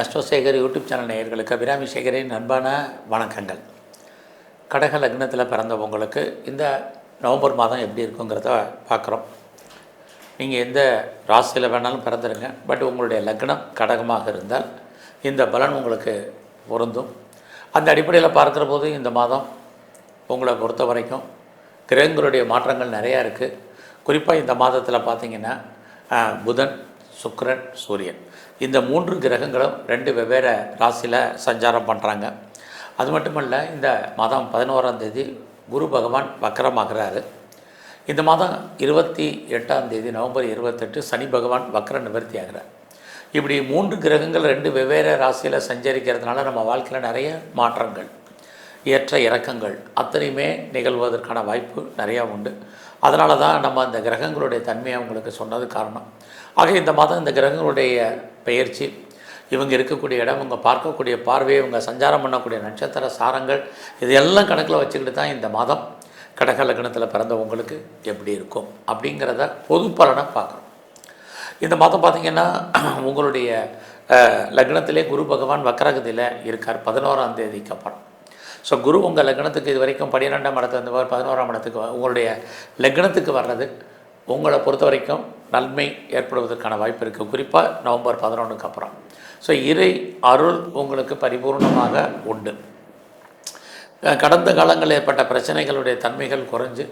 ஆஸ்ட்ரோசேகர் YouTube channel நேயர்களுக்கு அபிராமி சேகரின் அன்பான வணக்கங்கள். கடக லக்னத்தில் பிறந்தவங்களுக்கு இந்த நவம்பர் மாதம் எப்படி இருக்குங்கிறத பார்க்குறோம். நீங்கள் எந்த ராசியில் வேணாலும் பிறந்துருங்க. பட் உங்களுடைய லக்னம் கடகமாக இருந்தால் இந்த பலன் உங்களுக்கு பொருந்தும். அந்த அடிப்படையில் பார்க்குற போது இந்த மாதம் உங்களை பொறுத்த வரைக்கும் கிரகங்களுடைய மாற்றங்கள் நிறையா இருக்குது குறிப்பாக இந்த மாதத்தில் பார்த்திங்கன்னா புதன் சுக்ரன் சூரியன். இந்த மூன்று கிரகங்களும் ரெண்டு வெவ்வேறு ராசியில் சஞ்சாரம் பண்ணுறாங்க அது மட்டுமல்ல இந்த மாதம் பதினோராம் தேதி குரு பகவான் வக்கரமாகிறாரு. இந்த மாதம் இருபத்தி எட்டாம் தேதி நவம்பர் இருபத்தெட்டு சனி பகவான் வக்கர நிவர்த்தி ஆகிறார். இப்படி மூன்று கிரகங்கள் ரெண்டு வெவ்வேறு ராசியில் சஞ்சரிக்கிறதுனால நம்ம வாழ்க்கையில் நிறைய மாற்றங்கள். ஏற்ற இறக்கங்கள் அத்தனையுமே நிகழ்வதற்கான வாய்ப்பு நிறையா உண்டு. அதனால தான் நம்ம அந்த கிரகங்களுடைய தன்மையை அவங்களுக்கு சொன்னது காரணம். ஆக இந்த மாதம் இந்த கிரகங்களுடைய பெயர்ச்சி இவங்க இருக்கக்கூடிய இடம் இவங்க பார்க்கக்கூடிய பார்வை இவங்க சஞ்சாரம் பண்ணக்கூடிய நட்சத்திர சாரங்கள் இது எல்லாம் கணக்கில் வச்சுக்கிட்டு தான் இந்த மாதம் கடக லக்னத்தில் பிறந்தவங்களுக்கு எப்படி இருக்கும் அப்படிங்கிறத பொது பலனை பார்க்குறோம் இந்த மாதம் பார்த்தீங்கன்னா உங்களுடைய லக்னத்திலே குரு பகவான் வக்கரகதியில் இருக்கார். பதினோராம் தேதிக்கு அப்புறம். ஸோ குரு உங்கள் லக்னத்துக்கு இது வரைக்கும் பன்னிரெண்டாம் இடத்துல இருந்தவர் பதினோராம் இடத்துக்கு உங்களுடைய லக்னத்துக்கு வர்றது உங்களை பொறுத்த வரைக்கும் நன்மை ஏற்படுவதற்கான வாய்ப்பு இருக்குது குறிப்பாக நவம்பர் பதினொன்றுக்கு அப்புறம். ஸோ இறை அருள் உங்களுக்கு பரிபூர்ணமாக உண்டு. கடந்த காலங்களில் ஏற்பட்ட பிரச்சனைகளுடைய தன்மைகள் குறைஞ்சு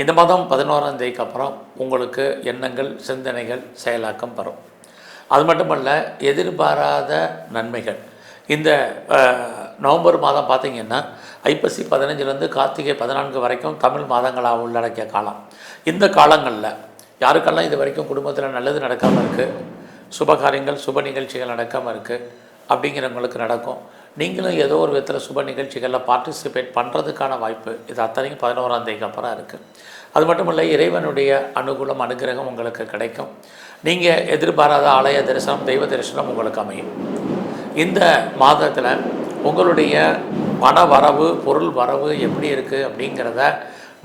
இந்த மாதம் பதினோராம் தேதிக்கு அப்புறம் உங்களுக்கு எண்ணங்கள் சிந்தனைகள் செயலாக்கம் வரும். அது மட்டுமல்ல எதிர்பாராத நன்மைகள். இந்த நவம்பர் மாதம் பார்த்திங்கன்னா ஐப்பசி பதினஞ்சுலேருந்து கார்த்திகை பதினான்கு வரைக்கும் தமிழ் மாதங்களாக உள்ளடக்கிய காலம். இந்த காலங்களில் யாருக்கெல்லாம் இது வரைக்கும் குடும்பத்தில் நல்லது நடக்காமல் இருக்குது சுபகாரியங்கள் சுப நிகழ்ச்சிகள் நடக்காமல் இருக்குது அப்படிங்கிறவங்களுக்கு நடக்கும். நீங்களும் ஏதோ ஒரு விதத்தில் சுப நிகழ்ச்சிகளில் பார்ட்டிசிபேட் பண்ணுறதுக்கான வாய்ப்பு இது அத்தனையும் பதினோராம் தேதிக்கு அப்புறம் இருக்குது அது மட்டும் இல்லை இறைவனுடைய அனுகூலம் அனுகிரகம் உங்களுக்கு கிடைக்கும். நீங்கள் எதிர்பாராத ஆலய தரிசனம் தெய்வ தரிசனம் உங்களுக்கு அமையும். இந்த மாதத்தில் உங்களுடைய பண வரவு பொருள் வரவு எப்படி இருக்குது அப்படிங்கிறத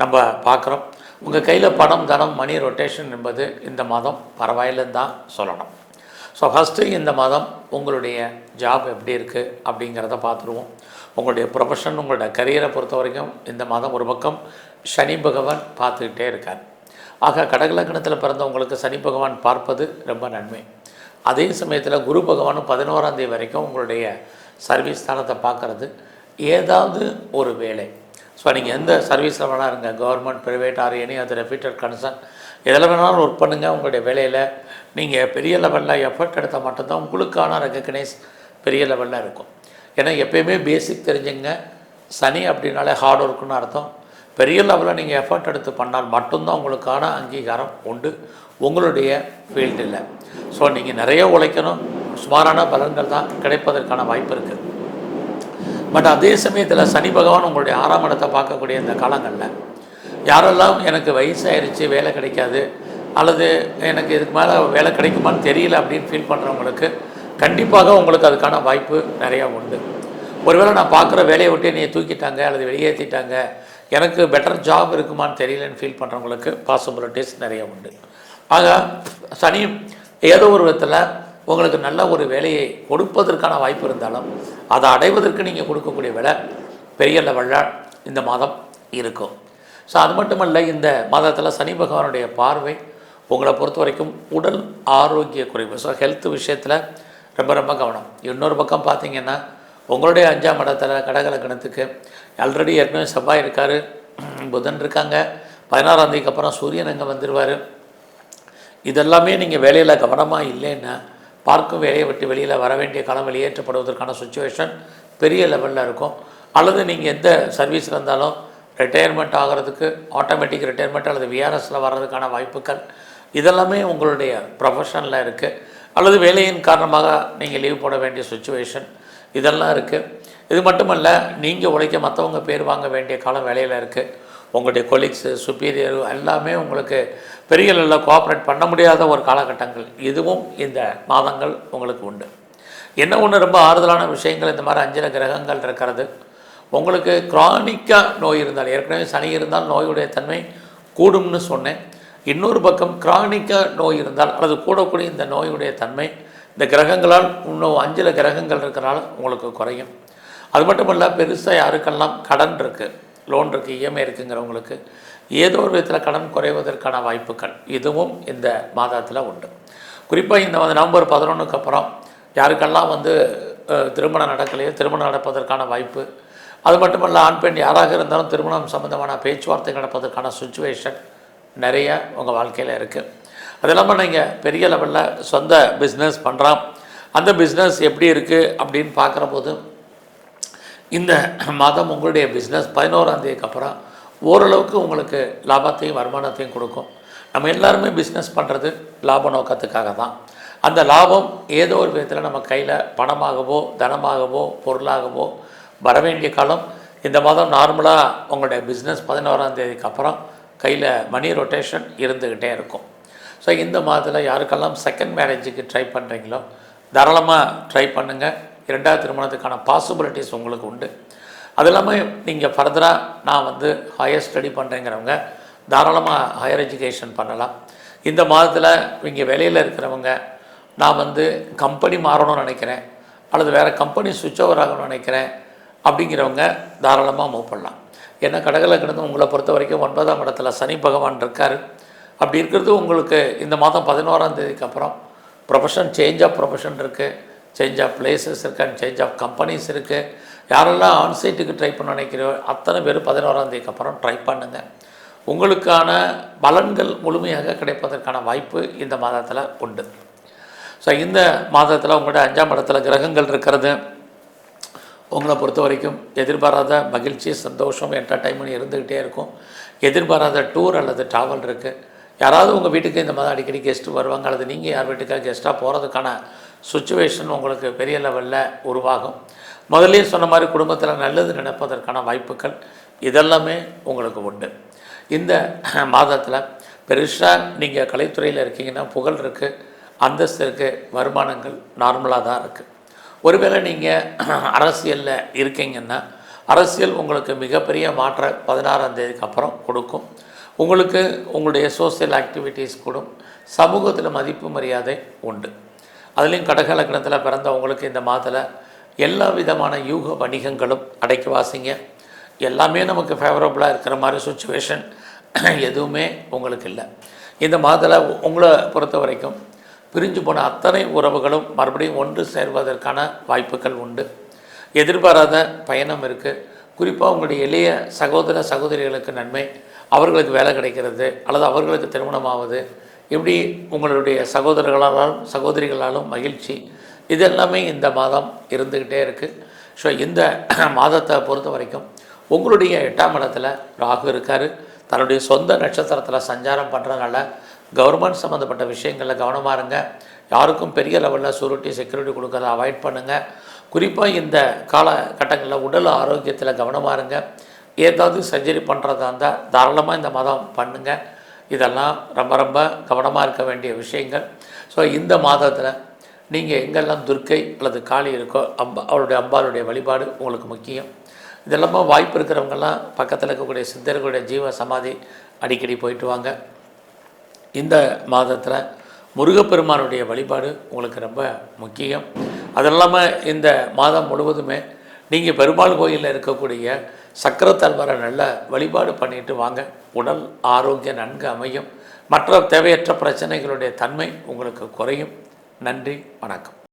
நம்ம பார்க்குறோம். உங்கள் கையில் பணம் தனம் மணி ரொட்டேஷன் என்பது இந்த மாதம் பரவாயில்லன்னு தான் சொல்லணும். ஸோ ஃபஸ்ட்டு இந்த மாதம் உங்களுடைய ஜாப் எப்படி இருக்குது அப்படிங்கிறத பார்த்துருவோம். உங்களுடைய ப்ரொஃபஷன் உங்களோட கரியரை பொறுத்த வரைக்கும் இந்த மாதம் ஒரு பக்கம் சனி பகவான் பார்த்துக்கிட்டே இருக்கார். ஆக கடகலக்கணத்தில் பிறந்தவங்களுக்கு சனி பகவான் பார்ப்பது ரொம்ப நன்மை. அதே சமயத்தில் குரு பகவானும் பதினோராந்தேதி வரைக்கும் உங்களுடைய சர்வீஸ் ஸ்தானத்தை பார்க்குறது ஏதாவது ஒரு வேலை. ஸோ நீங்கள் எந்த சர்வீஸில் வேணால் இருங்க. கவர்மெண்ட் ப்ரைவேட் ஆர் எனி அது ரெப்யூட்டட் கன்சர்ன் எதில் வேணாலும் ஒர்க் பண்ணுங்கள் உங்களுடைய வேலையில் நீங்கள் பெரிய லெவலில் எஃபர்ட் எடுத்தால் மட்டும்தான் உங்களுக்கான ரெக்கக்னைஸ் பெரிய லெவலில் இருக்கும். ஏன்னா எப்பயுமே பேசிக் தெரிஞ்சுங்க. சனி அப்படின்னாலே ஹார்ட் ஒர்க்குன்னு அர்த்தம். பெரிய லெவலில் நீங்கள் எஃபர்ட் எடுத்து பண்ணால் மட்டும்தான் உங்களுக்கான அங்கீகாரம் உண்டு. உங்களுடைய ஃபீல்டில் ஸோ நீங்கள் நிறைய உழைக்கணும். சுமாரான பலன்கள் தான் கிடைப்பதற்கான வாய்ப்பு இருக்குது பட் அதே சமயத்தில் சனி பகவான் உங்களுடைய ஆறாம் இடத்தை பார்க்கக்கூடிய இந்த காலங்களில் யாரெல்லாம் எனக்கு வயசாயிருச்சு வேலை கிடைக்காது அல்லது எனக்கு இதுக்கு மேலே வேலை கிடைக்குமான்னு தெரியல அப்படின்னு ஃபீல் பண்ணுறவங்களுக்கு கண்டிப்பாக உங்களுக்கு அதுக்கான வாய்ப்பு நிறையா உண்டு. ஒருவேளை நான் பார்க்குற வேலையை விட்டு என்னை தூக்கிட்டாங்க அல்லது வெளியேற்றிட்டாங்க எனக்கு பெட்டர் ஜாப் இருக்குமான்னு தெரியலன்னு ஃபீல் பண்ணுறவங்களுக்கு பாசிபிலிட்டிஸ் நிறைய உண்டு. ஆக சனி ஏதோ ஒரு விதத்தில் உங்களுக்கு நல்ல ஒரு வேலையை கொடுப்பதற்கான வாய்ப்பு இருந்தாலும் அதை அடைவதற்கு நீங்கள் கொடுக்கக்கூடிய விலை பெரிய லெவலில் இந்த மாதம் இருக்கும். ஸோ அது மட்டுமல்ல இந்த மாதத்தில் சனி பகவானுடைய பார்வை உங்களை பொறுத்த வரைக்கும் உடல் ஆரோக்கிய குறைவு. ஸோ ஹெல்த் விஷயத்தில் ரொம்ப ரொம்ப கவனம். இன்னொரு பக்கம் பார்த்தீங்கன்னா உங்களுடைய அஞ்சாம் இடத்துல கடகலக்கணத்துக்கு ஆல்ரெடி ஏற்கனவே செவ்வாய் இருக்கார் புதன் இருக்காங்க பதினாறாம் தேதிக்கு அப்புறம் சூரியன் அங்கே வந்துடுவார் இதெல்லாமே நீங்கள் வேலையில் கவனமாக இல்லைன்னா பார்க்கும் வேலையை விட்டு வெளியில் வர வேண்டிய காலம் வெளியேற்றப்படுவதற்கான சுச்சுவேஷன் பெரிய லெவலில் இருக்கும். அல்லது நீங்கள் எந்த சர்வீஸில் இருந்தாலும் ரிட்டையர்மெண்ட் ஆகிறதுக்கு ஆட்டோமேட்டிக் ரிட்டையர்மெண்ட் அல்லது விஆர்எஸில் வர்றதுக்கான வாய்ப்புகள் இதெல்லாமே உங்களுடைய ப்ரொஃபஷனில் இருக்குது அல்லது வேலையின் காரணமாக நீங்கள் லீவ் போட வேண்டிய சுச்சுவேஷன் இதெல்லாம் இருக்குது இது மட்டுமல்ல நீங்கள் உழைக்க மற்றவங்க பேர் வாங்க வேண்டிய காலம் வேலையில் இருக்குது உங்களுடைய கொலீக்ஸு சுப்பீரியர் எல்லாமே உங்களுக்கு பெரிய லெவலில் கோஆப்ரேட் பண்ண முடியாத ஒரு காலகட்டங்கள். இதுவும் இந்த மாதங்கள் உங்களுக்கு உண்டு. என்ன ஒன்று ரொம்ப ஆறுதலான விஷயங்கள் இந்த மாதிரி அஞ்சல கிரகங்கள் இருக்கிறது. உங்களுக்கு கிரானிக்காக நோய் இருந்தால் ஏற்கனவே சனி இருந்தால் நோயுடைய தன்மை கூடும்னு சொன்னேன். இன்னொரு பக்கம் கிரானிக்காக நோய் இருந்தால் அல்லது கூடக்கூடிய இந்த நோயுடைய தன்மை இந்த கிரகங்களால் இன்னும் அஞ்சில் கிரகங்கள் இருக்கிறனால உங்களுக்கு குறையும். அது மட்டும் இல்லை பெருசாக யாருக்கெல்லாம் கடன் இருக்குது லோன் இருக்குது இஎம்ஐ இருக்குங்கிறவங்களுக்கு ஏதோ ஒரு விதத்தில் கடன் குறைவதற்கான வாய்ப்புகள் இதுவும் இந்த மாதத்தில் உண்டு. குறிப்பாக இந்த வந்து நவம்பர் பதினொன்றுக்கு அப்புறம் யாருக்கெல்லாம் வந்து திருமணம் நடக்கலையோ திருமணம் நடப்பதற்கான வாய்ப்பு அது மட்டுமல்ல ஆண் பெண் யாராக இருந்தாலும் திருமணம் சம்மந்தமான பேச்சுவார்த்தை நடப்பதற்கான சுச்சுவேஷன் நிறைய உங்கள் வாழ்க்கையில் இருக்குது அது இல்லாமல் நீங்கள் பெரிய லெவலில் சொந்த பிஸ்னஸ் பண்ணுறோம் அந்த பிஸ்னஸ் எப்படி இருக்குது அப்படின்னு பார்க்குற போது இந்த மாதம் உங்களுடைய பிஸ்னஸ் பதினோராம் தேதிக்கு அப்புறம் ஓரளவுக்கு உங்களுக்கு லாபத்தையும் வருமானத்தையும் கொடுக்கும். நம்ம எல்லாருமே பிஸ்னஸ் பண்ணுறது லாப நோக்கத்துக்காக தான். அந்த லாபம் ஏதோ ஒரு விதத்தில் நம்ம கையில் பணமாகவோ தனமாகவோ பொருளாகவோ வர வேண்டிய காலம் இந்த மாதம் நார்மலாக உங்களுடைய பிஸ்னஸ் பதினோராம் தேதிக்கு அப்புறம் கையில் மணி ரொட்டேஷன் இருந்துக்கிட்டே இருக்கும். ஸோ இந்த மாதத்தில் யாருக்கெல்லாம் செகண்ட் மேரேஜுக்கு ட்ரை பண்ணுறீங்களோ தாராளமாக ட்ரை பண்ணுங்கள் இரண்டாவது திருமணத்துக்கான பாசிபிலிட்டிஸ் உங்களுக்கு உண்டு. அது இல்லாமல் நீங்கள் ஃபர்தராக நான் வந்து ஹையர் ஸ்டடி பண்ணுறேங்கிறவங்க தாராளமாக ஹையர் எஜுகேஷன் பண்ணலாம். இந்த மாதத்தில் இங்கே வெளியில் இருக்கிறவங்க நான் வந்து கம்பெனி மாறணும்னு நினைக்கிறேன் அல்லது வேறு கம்பெனி சுவிட்ச் ஓவர் ஆகணும்னு நினைக்கிறேன் அப்படிங்கிறவங்க தாராளமாக மூவ் பண்ணலாம். ஏன்னா கடகலக்கிழந்து உங்களை பொறுத்த வரைக்கும் ஒன்பதாம் இடத்துல சனி பகவான் இருக்கார். அப்படி இருக்கிறது உங்களுக்கு இந்த மாதம் பதினோராம் தேதிக்கு அப்புறம் ப்ரொஃபஷன் சேஞ்ச் ஆஃப் ப்ரொஃபஷன் இருக்குது சேஞ்ச் ஆஃப் பிளேசஸ் இருக்குது அண்ட் சேஞ்ச் ஆஃப் கம்பெனிஸ் இருக்குது யாரெல்லாம் ஆன்சைட்டுக்கு ட்ரை பண்ண நினைக்கிறோ அத்தனை பேர் பதினோராம் தேதிக்கு அப்புறம் ட்ரை பண்ணுங்கள் உங்களுக்கான பலன்கள் முழுமையாக கிடைப்பதற்கான வாய்ப்பு இந்த மாதத்தில் உண்டு. ஸோ இந்த மாதத்தில் உங்களோட அஞ்சாம் இடத்துல கிரகங்கள் இருக்கிறது. உங்களை பொறுத்த வரைக்கும் எதிர்பாராத மகிழ்ச்சி சந்தோஷம் என்டர்டைன்மெண்ட் இருந்துக்கிட்டே இருக்கும். எதிர்பாராத டூர் அல்லது ட்ராவல் இருக்குது யாராவது உங்கள் வீட்டுக்கு இந்த மாதிரி அடிக்கடி கெஸ்ட்டு வருவாங்க அல்லது நீங்கள் யார் வீட்டுக்காக கெஸ்ட்டாக போகிறதுக்கான சுச்சுவேஷன் உங்களுக்கு பெரிய லெவலில் உருவாகும். முதலே சொன்ன மாதிரி குடும்பத்தில் நல்லது நினைப்பதற்கான வாய்ப்புகள் இதெல்லாமே உங்களுக்கு உண்டு. இந்த மாதத்தில் பெருசாக நீங்கள் கலைத்துறையில் இருக்கீங்கன்னா புகழ் இருக்குது அந்தஸ்து இருக்குது வருமானங்கள் நார்மலாக தான் இருக்குது ஒருவேளை நீங்கள் அரசியலில் இருக்கீங்கன்னா அரசியல் உங்களுக்கு மிகப்பெரிய மாற்ற பதினாறாம் தேதிக்கு அப்புறம் கொடுக்கும். உங்களுக்கு உங்களுடைய சோசியல் ஆக்டிவிட்டீஸ் கூடும் சமூகத்தில் மதிப்பு மரியாதை உண்டு. அதுலேயும் கடகலக்கணத்தில் பிறந்த பிறந்தவங்களுக்கு இந்த மாதத்தில் எல்லா விதமான யூக வணிகங்களும் அடைக்க வாசிங்க. எல்லாமே நமக்கு ஃபேவரபுளாக இருக்கிற மாதிரி சுச்சுவேஷன் எதுவுமே உங்களுக்கு இல்லை. இந்த மாதத்தில் உங்களை பொறுத்த வரைக்கும் பிரிஞ்சு போன அத்தனை உறவுகளும் மறுபடியும் ஒன்று சேர்வதற்கான வாய்ப்புகள் உண்டு. எதிர்பாராத பயணம் இருக்குது குறிப்பாக உங்களுடைய எளிய சகோதர சகோதரிகளுக்கு நன்மை. அவர்களுக்கு வேலை கிடைக்கிறது. அல்லது அவர்களுக்கு திருமணமாவது. இப்படி உங்களுடைய சகோதரர்களாலும் சகோதரிகளாலும் மகிழ்ச்சி? இதெல்லாமே இந்த மாதம் இருந்துக்கிட்டே இருக்குது ஸோ இந்த மாதத்தை பொறுத்த வரைக்கும் உங்களுடைய எட்டாம் இடத்துல ராகு இருக்கார். தன்னுடைய சொந்த நட்சத்திரத்தில் சஞ்சாரம் பண்ணுறதுனால கவர்மெண்ட் சம்மந்தப்பட்ட விஷயங்களில் கவனமாக இருங்க. யாருக்கும் பெரிய லெவலில் சூரிட்டி செக்யூரிட்டி கொடுக்கறத அவாய்ட் பண்ணுங்கள் குறிப்பாக இந்த காலகட்டங்களில் உடல் ஆரோக்கியத்தில் கவனமாக இருங்க. ஏதாவது சர்ஜரி பண்ணுறதா இருந்தால் தாராளமாக இந்த மாதம் பண்ணுங்கள் இதெல்லாம் ரொம்ப ரொம்ப கவனமாக இருக்க வேண்டிய விஷயங்கள். ஸோ இந்த மாதத்தில் நீங்கள் எங்கெல்லாம் துர்க்கை அல்லது காளி இருக்கோ அம்பா அவருடைய அம்பாளுடைய வழிபாடு உங்களுக்கு முக்கியம். இதெல்லாமா வாய்ப்பு இருக்கிறவங்கெல்லாம் பக்கத்தில் இருக்கக்கூடிய சித்தர்களுடைய ஜீவ சமாதி அடிக்கடி போயிட்டு வாங்க. இந்த மாதத்தில் முருகப்பெருமானுடைய வழிபாடு உங்களுக்கு ரொம்ப முக்கியம். அது இல்லாமல் இந்த மாதம் முழுவதுமே நீங்கள் பெருமாள் கோயிலில் இருக்கக்கூடிய சக்கரத்தல்வரை நல்ல வழிபாடு பண்ணிட்டு வாங்க. உடல் ஆரோக்கியம் நன்கு அமையும். மற்ற தேவையற்ற பிரச்சனைகளுடைய தன்மை உங்களுக்கு குறையும். நன்றி வணக்கம்.